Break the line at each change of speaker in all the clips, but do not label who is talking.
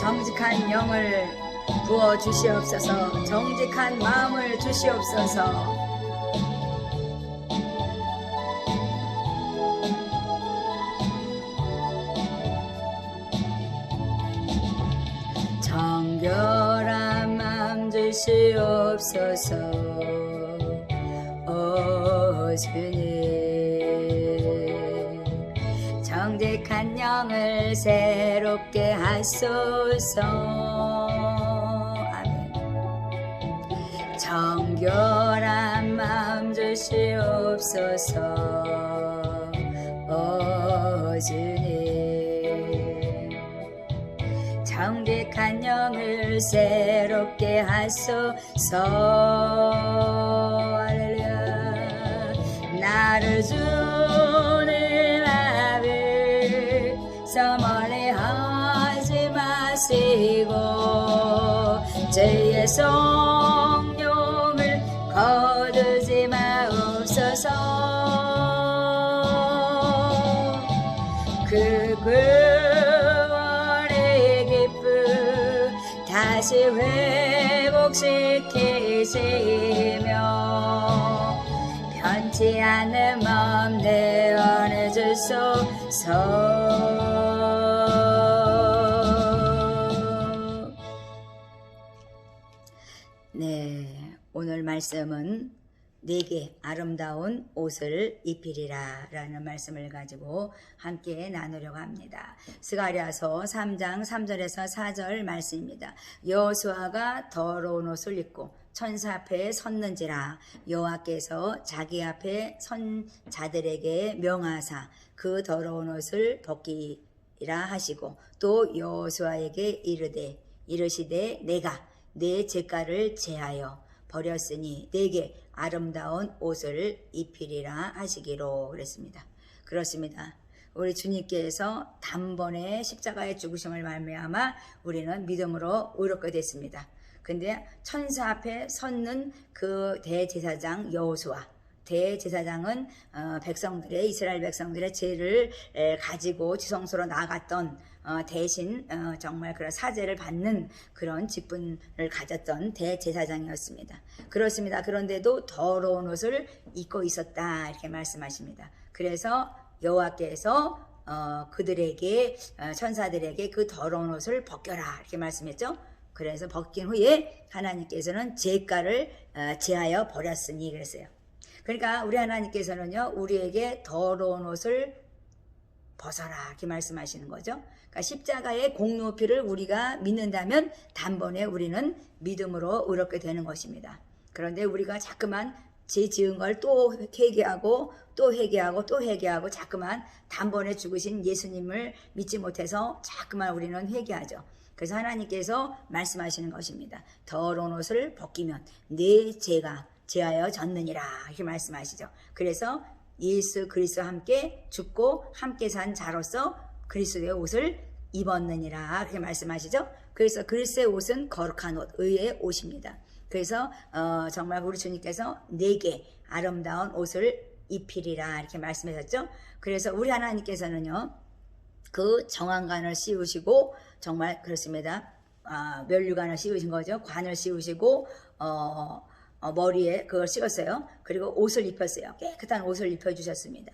정직한 영을 부어 주시옵소서. 정직한 마음을 주시옵소서. 정결한 마음 주시옵소서. 오 주님 정직한 영을 새롭게 하소서. 아멘. 정결한 마음 주시옵소서. 오 주님. 정직한 영을 새롭게 하소서. 할렐루야. 나를 주 성령을 거두지 마옵소서. 그 구원의 기쁨 다시 회복시키시며 변치 않는 마음 내어내 주소서 말씀은 내게 아름다운 옷을 입히리라 라는 말씀을 가지고 함께 나누려고 합니다. 스가랴서 3장 3절에서 4절 말씀입니다. 여호수아가 더러운 옷을 입고 천사 앞에 섰는지라 여호와께서 자기 앞에 선 자들에게 명하사 그 더러운 옷을 벗기라 하시고 또 여호수아에게 이르되 이르시되 내가 내 죄가를 제하여 버렸으니 내게 아름다운 옷을 입히리라 하시기로 그랬습니다. 그렇습니다. 우리 주님께서 단번에 십자가의 죽으심을 말미암아 우리는 믿음으로 의롭게 됐습니다. 근데 천사 앞에 섰는 그 대제사장 여호수아 대제사장은 어, 백성들의 이스라엘 백성들의 죄를 에, 가지고 지성소로 나갔던 어, 대신 어, 정말 그런 사죄를 받는 그런 직분을 가졌던 대제사장이었습니다. 그렇습니다. 그런데도 더러운 옷을 입고 있었다 이렇게 말씀하십니다. 그래서 여호와께서 어, 그들에게 어, 천사들에게 그 더러운 옷을 벗겨라 이렇게 말씀했죠. 그래서 벗긴 후에 하나님께서는 죄가를 어, 제하여 버렸으니 그랬어요. 그러니까 우리 하나님께서는요 우리에게 더러운 옷을 벗어라 이렇게 말씀하시는 거죠. 그러니까 십자가의 공로피를 우리가 믿는다면 단번에 우리는 믿음으로 의롭게 되는 것입니다. 그런데 우리가 자꾸만 죄 지은 걸 또 회개하고 또 회개하고 또 회개하고 자꾸만 단번에 죽으신 예수님을 믿지 못해서 자꾸만 우리는 회개하죠. 그래서 하나님께서 말씀하시는 것입니다. 더러운 옷을 벗기면 내 죄가 제하여 졌느니라 이렇게 말씀하시죠. 그래서 예수 그리스도와 함께 죽고 함께 산 자로서 그리스도의 옷을 입었느니라 그렇게 말씀하시죠. 그래서 그리스도의 옷은 거룩한 옷, 의의 옷입니다. 그래서 어, 정말 우리 주님께서 내게 아름다운 옷을 입히리라 이렇게 말씀하셨죠. 그래서 우리 하나님께서는요. 그 정황관을 씌우시고 정말 그렇습니다. 아, 멸류관을 씌우신 거죠. 관을 씌우시고 어, 어, 머리에 그걸 씌웠어요. 그리고 옷을 입혔어요. 깨끗한 옷을 입혀주셨습니다.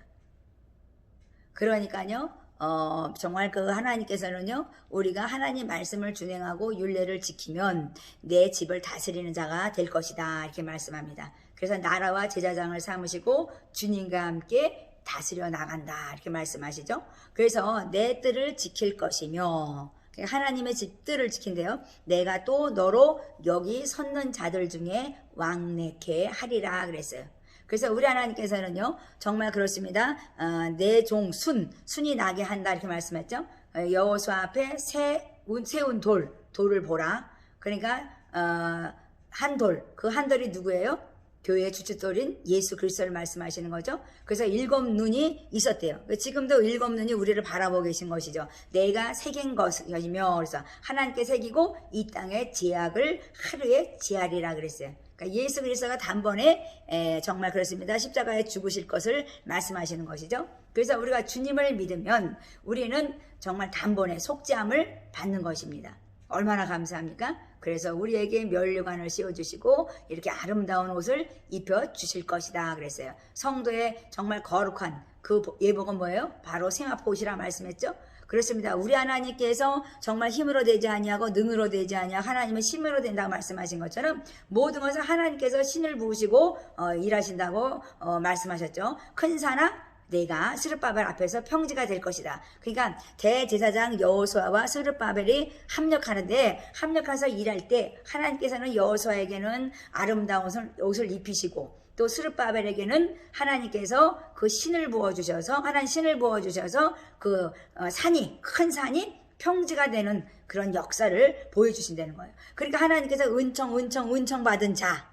그러니까요, 어, 정말 그 하나님께서는요, 우리가 하나님 말씀을 준행하고 윤례를 지키면 내 집을 다스리는 자가 될 것이다. 이렇게 말씀합니다. 그래서 나라와 제사장을 삼으시고 주님과 함께 다스려 나간다. 이렇게 말씀하시죠. 그래서 내 뜰을 지킬 것이며, 하나님의 집들을 지킨대요. 내가 또 너로 여기 섰는 자들 중에 왕래케 하리라 그랬어요. 그래서 우리 하나님께서는요 정말 그렇습니다. 어, 내종 순 순이 나게 한다 이렇게 말씀했죠. 어, 여호수 앞에 세운 세운 돌 돌을 보라. 그러니까 어, 한 돌 그 한 돌이 누구예요? 교회의 주춧돌인 예수 그리스도를 말씀하시는 거죠. 그래서 일곱 눈이 있었대요. 지금도 일곱 눈이 우리를 바라보고 계신 것이죠. 내가 새긴 것이며 그래서 하나님께 새기고 이 땅의 제약을 하루에 제하리라 그랬어요. 그러니까 예수 그리스도가 단번에 에, 정말 그렇습니다. 십자가에 죽으실 것을 말씀하시는 것이죠. 그래서 우리가 주님을 믿으면 우리는 정말 단번에 속죄함을 받는 것입니다. 얼마나 감사합니까? 그래서 우리에게 면류관을 씌워주시고 이렇게 아름다운 옷을 입혀 주실 것이다 그랬어요. 성도의 정말 거룩한 그 예복은 뭐예요? 바로 생합옷이라 말씀했죠. 그렇습니다. 우리 하나님께서 정말 힘으로 되지 아니하고 능으로 되지 아니하 하나님은 힘으로 된다고 말씀하신 것처럼 모든 것을 하나님께서 신을 부으시고 어, 일하신다고 어, 말씀하셨죠. 큰 산악 내가 스르바벨 앞에서 평지가 될 것이다. 그러니까 대제사장 여호수아와 스르바벨이 합력하는데 합력해서 일할 때 하나님께서는 여호수아에게는 아름다운 옷을- 입히시고 또 스르바벨에게는 하나님께서 그 신을 부어 주셔서 하나님 신을 부어 주셔서 그 어, 산이 큰 산이 평지가 되는 그런 역사를 보여주신다는 거예요. 그러니까 하나님께서 은청 은청 은청 받은 자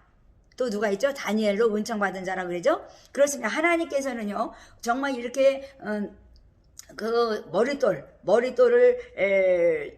또 누가 있죠? 다니엘로 은총 받은 자라 그러죠? 그렇습니다. 하나님께서는요, 정말 이렇게, 음, 그 머릿돌, 머릿돌을 에,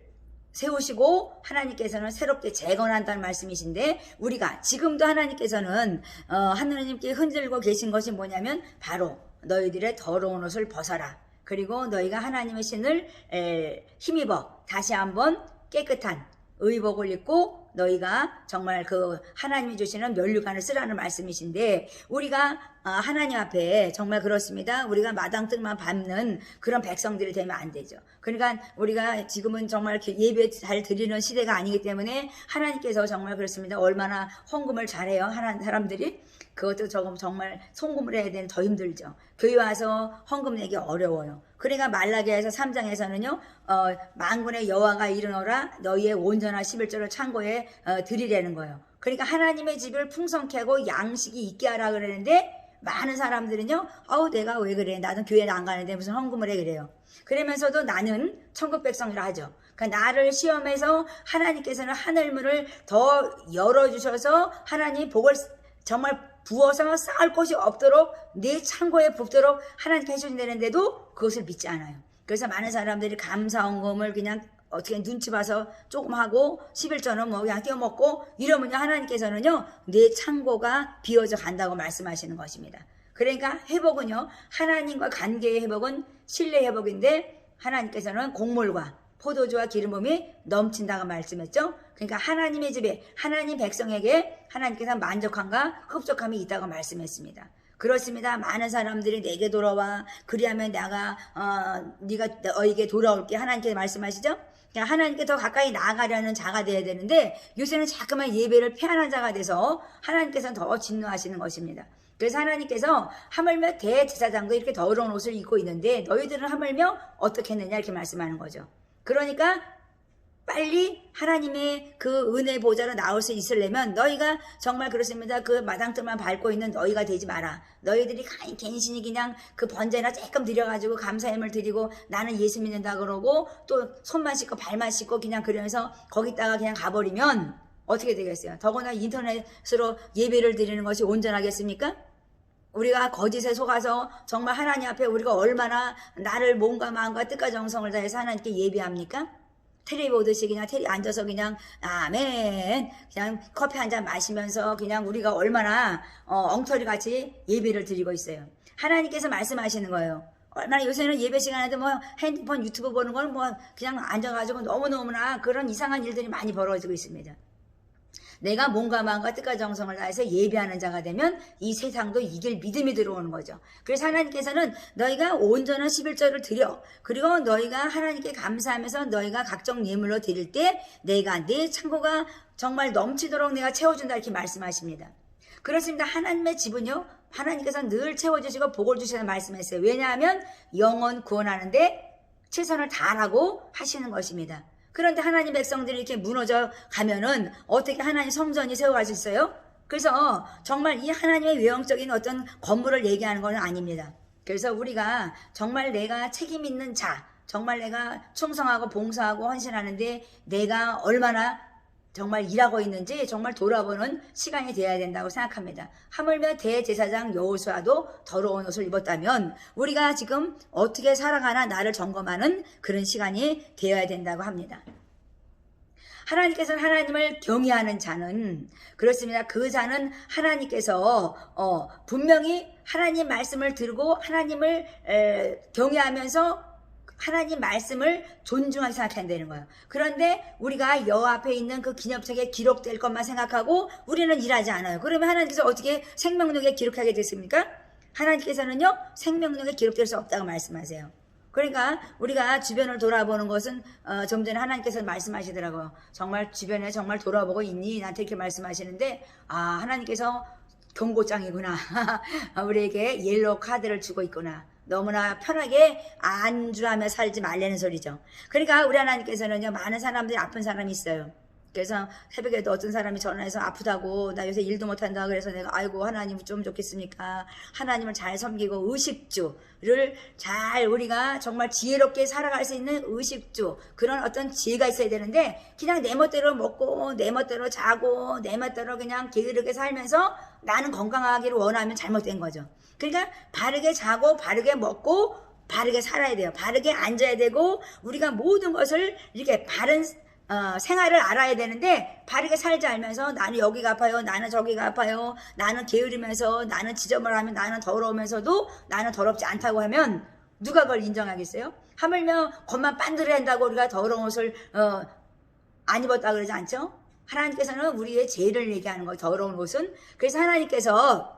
세우시고 하나님께서는 새롭게 재건한다는 말씀이신데 우리가 지금도 하나님께서는 어, 하나님께 흔들고 계신 것이 뭐냐면 바로 너희들의 더러운 옷을 벗어라. 그리고 너희가 하나님의 신을 에, 힘입어 다시 한번 깨끗한 의복을 입고 너희가 정말 그 하나님이 주시는 면류관을 쓰라는 말씀이신데 우리가 아, 하나님 앞에 정말 그렇습니다. 우리가 마당뜰만 밟는 그런 백성들이 되면 안 되죠. 그러니까 우리가 지금은 정말 예배 잘 드리는 시대가 아니기 때문에 하나님께서 정말 그렇습니다. 얼마나 헌금을 잘해요. 하나님 사람들이 그것도 조금 정말 송금을 해야 되는 더 힘들죠. 교회 와서 헌금 내기 어려워요. 그러니까 말라기에서 3장에서는요, 어, 만군의 여호와가 이르노라 너희의 온전한 11조를 창고에 어, 드리라는 거예요. 그러니까 하나님의 집을 풍성케 하고 양식이 있게 하라 그러는데 많은 사람들은요, 어우 내가 왜 그래? 나는 교회를 안 가는데 무슨 헌금을 해 그래요. 그러면서도 나는 천국 백성이라 하죠. 그러니까 나를 시험해서 하나님께서는 하늘문을 더 열어주셔서 하나님 복을 정말 부어서 쌓을 곳이 없도록 내 창고에 붓도록 하나님께 해주신다는데도 그것을 믿지 않아요. 그래서 많은 사람들이 감사원금을 그냥 어떻게 눈치 봐서 조금 하고 11조는 뭐 그냥 떼어먹고 이러면요 하나님께서는요 내 창고가 비어져 간다고 말씀하시는 것입니다. 그러니까 회복은요 하나님과 관계의 회복은 신뢰 회복인데 하나님께서는 곡물과 포도주와 기름 부음이 넘친다고 말씀했죠. 그러니까 하나님의 집에 하나님 백성에게 하나님께서 만족함과 흡족함이 있다고 말씀했습니다. 그렇습니다. 많은 사람들이 내게 돌아와 그리하면 내가 어, 네가 너에게 돌아올게 하나님께서 말씀하시죠. 그냥 하나님께 더 가까이 나아가려는 자가 돼야 되는데 요새는 자꾸만 예배를 피하는 자가 돼서 하나님께서는 더 진노하시는 것입니다. 그래서 하나님께서 하물며 대제사장도 이렇게 더러운 옷을 입고 있는데 너희들은 하물며 어떻게 했느냐 이렇게 말씀하는 거죠. 그러니까 빨리 하나님의 그 은혜 보좌로 나올 수 있으려면 너희가 정말 그렇습니다. 그 마당들만 밟고 있는 너희가 되지 마라. 너희들이 가- 갱신이 그냥 그 번제나 조금 드려가지고 감사함을 드리고 나는 예수 믿는다 그러고 또 손만 씻고 발만 씻고 그냥 그러면서 거기다가 그냥 가버리면 어떻게 되겠어요? 더구나 인터넷으로 예배를 드리는 것이 온전하겠습니까? 우리가 거짓에 속아서 정말 하나님 앞에 우리가 얼마나 나를 몸과 마음과 뜻과 정성을 다해서 하나님께 예배합니까? 테레비 보듯이 그냥 테레비 앉아서 그냥 아멘 그냥 커피 한 잔 마시면서 그냥 우리가 얼마나 어, 엉터리 같이 예배를 드리고 있어요. 하나님께서 말씀하시는 거예요. 얼마나 요새는 예배 시간에도 뭐 핸드폰 유튜브 보는 건 뭐 그냥 앉아가지고 너무너무나 그런 이상한 일들이 많이 벌어지고 있습니다. 내가 몸과 마음과 뜻과 정성을 다해서 예배하는 자가 되면 이 세상도 이길 믿음이 들어오는 거죠. 그래서 하나님께서는 너희가 온전한 11절을 드려 그리고 너희가 하나님께 감사하면서 너희가 각종 예물로 드릴 때 내가 내 창고가 정말 넘치도록 내가 채워준다 이렇게 말씀하십니다. 그렇습니다. 하나님의 집은요. 하나님께서 늘 채워주시고 복을 주시는 말씀했어요. 왜냐하면 영원 구원하는데 최선을 다하라고 하시는 것입니다. 그런데 하나님 백성들이 이렇게 무너져 가면은 어떻게 하나님 성전이 세워갈 수 있어요? 그래서 정말 이 하나님의 외형적인 어떤 건물을 얘기하는 건 아닙니다. 그래서 우리가 정말 내가 책임 있는 자, 정말 내가 충성하고 봉사하고 헌신하는데 내가 얼마나 정말 일하고 있는지 정말 돌아보는 시간이 되어야 된다고 생각합니다. 하물며 대제사장 여호수아도 더러운 옷을 입었다면 우리가 지금 어떻게 살아가나 나를 점검하는 그런 시간이 되어야 된다고 합니다. 하나님께서는 하나님을 경외하는 자는 그렇습니다. 그 자는 하나님께서 어, 분명히 하나님 말씀을 들고 하나님을 에, 경외하면서 하나님 말씀을 존중하게 생각한다는 거예요. 그런데 우리가 여 앞에 있는 그 기념책에 기록될 것만 생각하고 우리는 일하지 않아요. 그러면 하나님께서 어떻게 생명록에 기록하게 됐습니까? 하나님께서는요, 생명록에 기록될 수 없다고 말씀하세요. 그러니까 우리가 주변을 돌아보는 것은 어, 좀 전에 하나님께서 말씀하시더라고요. 정말 주변에 정말 돌아보고 있니? 나한테 이렇게 말씀하시는데 아 하나님께서 경고장이구나. 우리에게 옐로우 카드를 주고 있구나. 너무나 편하게 안주하며 살지 말라는 소리죠. 그러니까 우리 하나님께서는요 많은 사람들이 아픈 사람이 있어요. 그래서 새벽에도 어떤 사람이 전화해서 아프다고 나 요새 일도 못한다 그래서 내가 아이고 하나님 좀 좋겠습니까 하나님을 잘 섬기고 의식주를 잘 우리가 정말 지혜롭게 살아갈 수 있는 의식주 그런 어떤 지혜가 있어야 되는데 그냥 내 멋대로 먹고 내 멋대로 자고 내 멋대로 그냥 게으르게 살면서 나는 건강하기를 원하면 잘못된 거죠 그러니까 바르게 자고 바르게 먹고 바르게 살아야 돼요 바르게 앉아야 되고 우리가 모든 것을 이렇게 바른 어, 생활을 알아야 되는데 바르게 살지 알면서 나는 여기가 아파요 나는 저기가 아파요 나는 게으르면서 나는 지저분하면 나는 더러우면서도 나는 더럽지 않다고 하면 누가 그걸 인정하겠어요? 하물며 겉만 빤들한다고 우리가 더러운 옷을 어, 안 입었다 그러지 않죠? 하나님께서는 우리의 죄를 얘기하는 거예요 더러운 옷은 그래서 하나님께서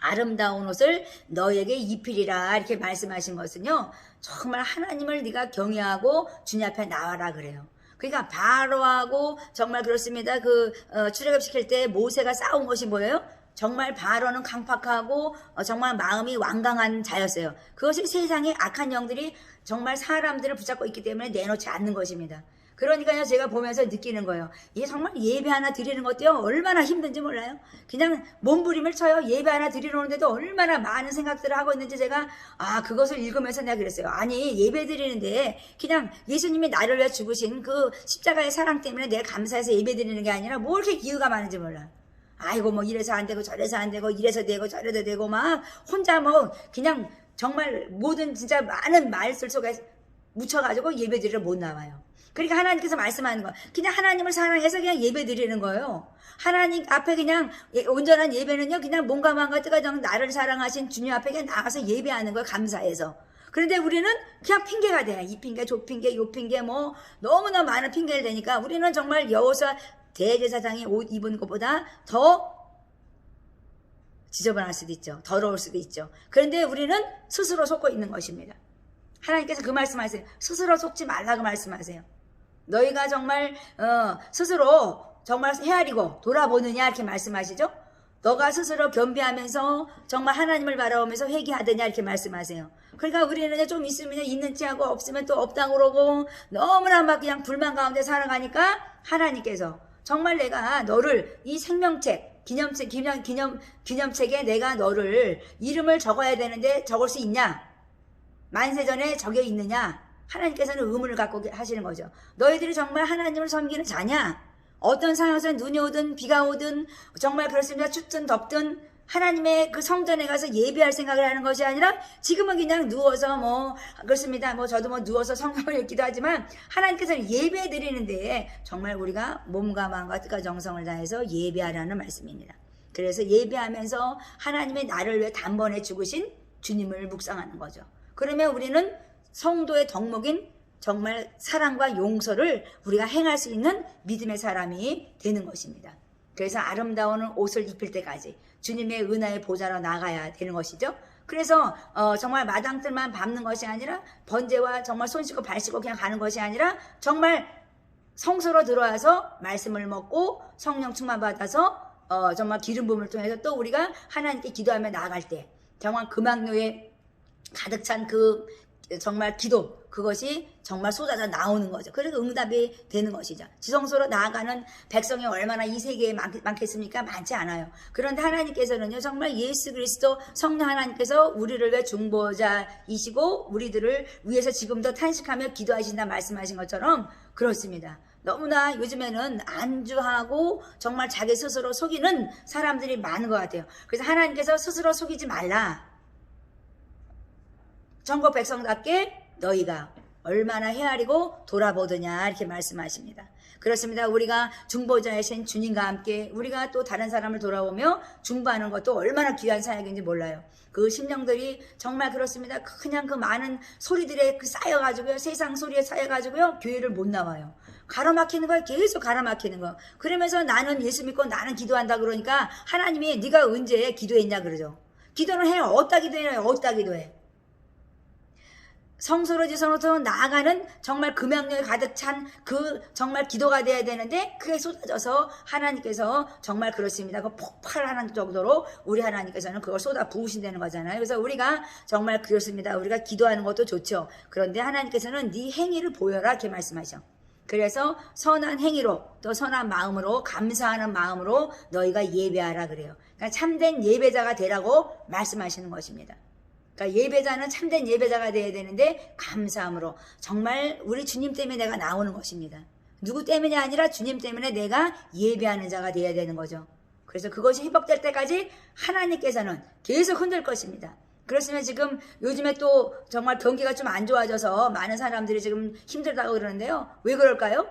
아름다운 옷을 너에게 입히리라 이렇게 말씀하신 것은요 정말 하나님을 네가 경외하고 주님 앞에 나와라 그래요 그러니까 바로하고 정말 그렇습니다. 그 어, 출애굽 시킬 때 모세가 싸운 것이 뭐예요? 정말 바로는 강팍하고 어, 정말 마음이 완강한 자였어요. 그것이 세상의 악한 영들이 정말 사람들을 붙잡고 있기 때문에 내놓지 않는 것입니다. 그러니까요, 제가 보면서 느끼는 거예요. 이게 정말 예배 하나 드리는 것도요, 얼마나 힘든지 몰라요? 그냥 몸부림을 쳐요. 예배 하나 드리는데도 얼마나 많은 생각들을 하고 있는지 제가, 아, 그것을 읽으면서 내가 그랬어요. 아니, 예배 드리는데, 그냥 예수님이 나를 위해 죽으신 그 십자가의 사랑 때문에 내가 감사해서 예배 드리는 게 아니라, 뭐 이렇게 기회가 많은지 몰라. 아이고, 뭐 이래서 안 되고, 저래서 안 되고, 이래서 되고, 저래도 되고, 막, 혼자 뭐, 그냥 정말 모든 진짜 많은 말들 속에 묻혀가지고 예배 드리러 못 나와요. 그러니까 하나님께서 말씀하는 거 그냥 하나님을 사랑해서 그냥 예배 드리는 거예요. 하나님 앞에 그냥 예- 온전한 예배는요. 그냥 몸과 마음과 뜻과 정 나를 사랑하신 주님 앞에 그냥 나가서 예배하는 거예요. 감사해서. 그런데 우리는 그냥 핑계가 돼. 이 핑계, 저 핑계, 요 핑계 뭐 너무나 많은 핑계를 대니까 우리는 정말 여호수아 대제사장이 옷 입은 것보다 더 지저분할 수도 있죠. 더러울 수도 있죠. 그런데 우리는 스스로 속고 있는 것입니다. 하나님께서 그 말씀하세요. 스스로 속지 말라고 말씀하세요. 너희가 정말 어, 스스로 정말 헤아리고 돌아보느냐 이렇게 말씀하시죠. 너가 스스로 겸비하면서 정말 하나님을 바라보면서 회개하느냐 이렇게 말씀하세요. 그러니까 우리는 좀 있으면 있는 체 하고 없으면 또 없다고 그러고 너무나 막 그냥 불만 가운데 살아가니까 하나님께서 정말 내가 너를 이 생명책 기념책 기념 기념 기념책에 내가 너를 이름을 적어야 되는데 적을 수 있냐? 만세전에 적혀 있느냐? 하나님께서는 의문을 갖고 하시는 거죠. 너희들이 정말 하나님을 섬기는 자냐? 어떤 상황에서 눈이 오든 비가 오든 정말 그렇습니다. 춥든 덥든 하나님의 그 성전에 가서 예배할 생각을 하는 것이 아니라 지금은 그냥 누워서 뭐 그렇습니다. 뭐 저도 뭐 누워서 성경을 읽기도 하지만 하나님께서는 예배 드리는데 정말 우리가 몸과 마음과 뜻과 정성을 다해서 예배하라는 말씀입니다. 그래서 예배하면서 하나님의 나를 위해 단번에 죽으신 주님을 묵상하는 거죠. 그러면 우리는 성도의 덕목인 정말 사랑과 용서를 우리가 행할 수 있는 믿음의 사람이 되는 것입니다. 그래서 아름다운 옷을 입힐 때까지 주님의 은혜의 보좌로 나가야 되는 것이죠. 그래서 어, 정말 마당들만 밟는 것이 아니라 번제와 정말 손 씻고 발 씻고 그냥 가는 것이 아니라 정말 성소로 들어와서 말씀을 먹고 성령 충만 받아서 어, 정말 기름 부음을 통해서 또 우리가 하나님께 기도하며 나아갈 때 정말 금학로에 가득 찬 그 정말 기도 그것이 정말 쏟아져 나오는 거죠. 그래서 응답이 되는 것이죠. 지성소로 나아가는 백성이 얼마나 이 세계에 많, 많겠습니까? 많지 않아요. 그런데 하나님께서는요 정말 예수 그리스도 성령 하나님께서 우리를 위해 중보자이시고 우리들을 위해서 지금도 탄식하며 기도하신다 말씀하신 것처럼 그렇습니다. 너무나 요즘에는 안주하고 정말 자기 스스로 속이는 사람들이 많은 것 같아요. 그래서 하나님께서 스스로 속이지 말라. 전국 백성답게 너희가 얼마나 헤아리고 돌아보더냐 이렇게 말씀하십니다. 그렇습니다. 우리가 중보자이신 주님과 함께 우리가 또 다른 사람을 돌아보며 중보하는 것도 얼마나 귀한 사역인지 몰라요. 그 심령들이 정말 그렇습니다. 그냥 그 많은 소리들에 그 쌓여가지고요. 세상 소리에 쌓여가지고요. 교회를 못 나와요. 가로막히는 거예요. 계속 가로막히는 거. 그러면서 나는 예수 믿고 나는 기도한다 그러니까 하나님이 네가 언제 기도했냐 그러죠. 기도는 해요. 어디다 기도해요. 어디다 기도해. 성소로 지성으로 나아가는 정말 금양력이 가득 찬 그 정말 기도가 돼야 되는데 그게 쏟아져서 하나님께서 정말 그렇습니다. 그 폭발하는 정도로 우리 하나님께서는 그걸 쏟아 부으신다는 거잖아요. 그래서 우리가 정말 그렇습니다. 우리가 기도하는 것도 좋죠. 그런데 하나님께서는 네 행위를 보여라 이렇게 말씀하셔. 그래서 선한 행위로 또 선한 마음으로 감사하는 마음으로 너희가 예배하라 그래요. 그러니까 참된 예배자가 되라고 말씀하시는 것입니다. 그러니까 예배자는 참된 예배자가 되어야 되는데 감사함으로 정말 우리 주님 때문에 내가 나오는 것입니다. 누구 때문이 아니라 주님 때문에 내가 예배하는 자가 되어야 되는 거죠. 그래서 그것이 회복될 때까지 하나님께서는 계속 흔들 것입니다. 그렇으면 지금 요즘에 또 정말 경기가 좀 안 좋아져서 많은 사람들이 지금 힘들다고 그러는데요. 왜 그럴까요?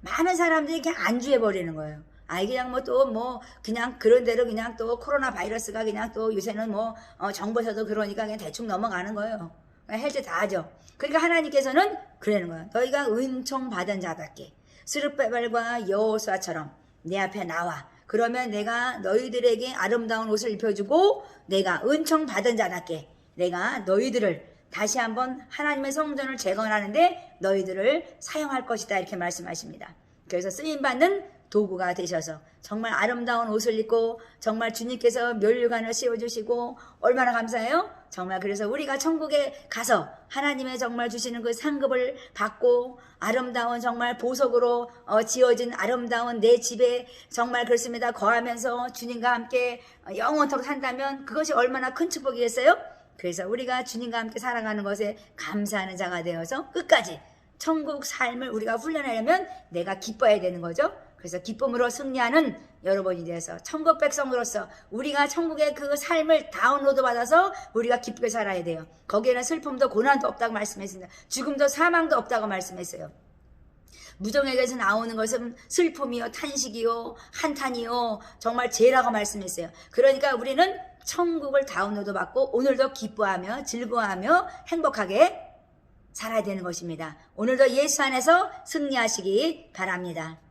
많은 사람들이 그냥 안주해 버리는 거예요. 아이 그냥 뭐또뭐 그냥 그런 대로 그냥 또 코로나 바이러스가 그냥 또 요새는 뭐 어, 정부에서도 그러니까 그냥 대충 넘어가는 거예요. 헬즈 다 하죠. 그러니까 하나님께서는 그러는 거예요. 너희가 은총 받은 자답게 스룹베발과 여호수아처럼 내 앞에 나와. 그러면 내가 너희들에게 아름다운 옷을 입혀주고 내가 은총 받은 자답게 내가 너희들을 다시 한번 하나님의 성전을 재건하는데 너희들을 사용할 것이다 이렇게 말씀하십니다. 그래서 쓰임 받는 도구가 되셔서 정말 아름다운 옷을 입고 정말 주님께서 멸류관을 씌워주시고 얼마나 감사해요? 정말 그래서 우리가 천국에 가서 하나님의 정말 주시는 그 상급을 받고 아름다운 정말 보석으로 어, 지어진 아름다운 내 집에 정말 그렇습니다. 거하면서 주님과 함께 영원토록 산다면 그것이 얼마나 큰 축복이겠어요? 그래서 우리가 주님과 함께 살아가는 것에 감사하는 자가 되어서 끝까지 천국 삶을 우리가 훈련하려면 내가 기뻐야 되는 거죠. 그래서 기쁨으로 승리하는 여러분이 되어서 천국 백성으로서 우리가 천국의 그 삶을 다운로드 받아서 우리가 기쁘게 살아야 돼요. 거기에는 슬픔도 고난도 없다고 말씀했습니다. 죽음도 사망도 없다고 말씀했어요. 무정에게서 나오는 것은 슬픔이요, 탄식이요, 한탄이요, 정말 죄라고 말씀했어요. 그러니까 우리는 천국을 다운로드 받고 오늘도 기뻐하며 즐거워하며 행복하게 살아야 되는 것입니다. 오늘도 예수 안에서 승리하시기 바랍니다.